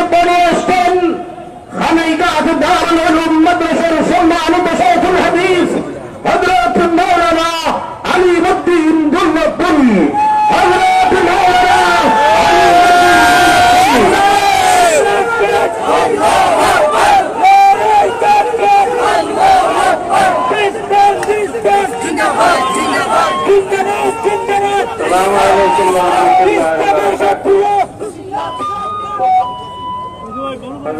الدروستان خليقات دار العلوم مدرسة السمع لبساط الحديث. حضرات المولانا علي الدين دل الدني حضرات المولانا السلام عليكم ورحمة الله وبركاته.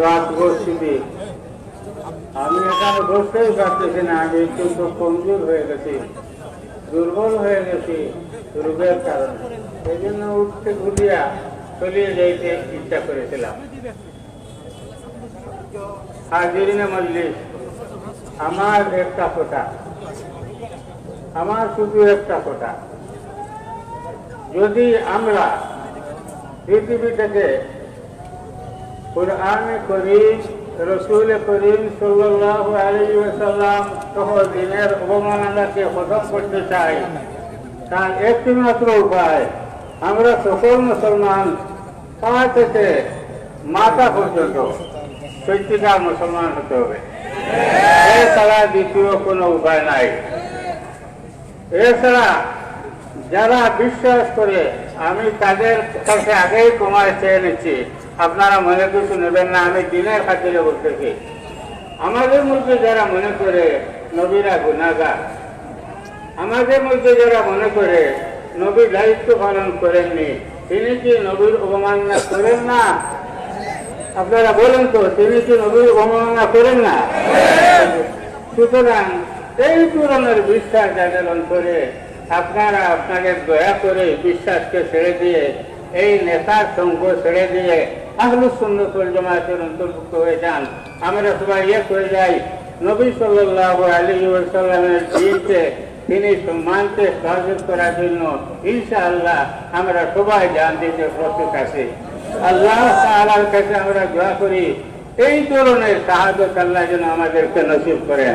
রাত পরিস্থিতি আমি এখানে বসতেই পারতেছি না আমি অত্যন্ত কমজোর হয়ে গেছি, দুর্বল হয়ে গেছি রোগের কারণে। এই জন্য উঠতে ঘুরিয়া চলিয়ে যাইতে ইচ্ছা করেছিলাম। হাজিরিনে মজলিস, আমার একটা কথা। আমার শুধু একটা কথা। যদি আমরা পৃথিবী থেকে কোরআনে করিম রসুল করিম সাল্লাহ আলী সাল্লাম সহ দিনের অবমাননাকে খতম করতে চাই তার একটি মাত্র উপায় আমরা সকল মুসলমান পা থেকে মাথা পর্যন্ত সত্যিকার মুসলমান হতে হবে এছাড়া দ্বিতীয় কোনো উপায় নাই এছাড়া যারা বিশ্বাস করে আমি তাদের কাছে আগেই কমায় চেয়ে নিচ্ছি। আপনারা মনে কিছু নেবেন না, আমি দিনের খাতিরে বলতেছি। আমাদের মধ্যে যারা মনে করে নবীরা গুণাগার, আমাদের মধ্যে যারা মনে করে নবীর দায়িত্ব পালন করেননি, তিনি কি নবীর অবমাননা করেন না? আপনারা বলেন তো, তিনি কি নবীর অবমাননা করেন না? সুতরাং এই ধরনের বিশ্বাস যাদের অন্তরে আপনারা আপনাদের দয়া করে বিশ্বাসকে ছেড়ে দিয়ে, এই নেতার সঙ্গ ছেড়ে দিয়ে আহলু সুন্নতুল জামাতের অন্তর্ভুক্ত হয়ে যান। আমরা সবাই ইয়ে করে যাই। নবী সাল্লাহ আলী সাল্লামের দিনকে তিনি সম্মানকে সহযোগ করার জন্য ইনশাআল্লাহ আমরা সবাই জান দিতে প্রস্তুত আছি। আল্লাহ তাআলার কাছে আমরা দোয়া করি, এই ধরনের সাহায্য আল্লাহ যেন আমাদেরকে নসিব করেন।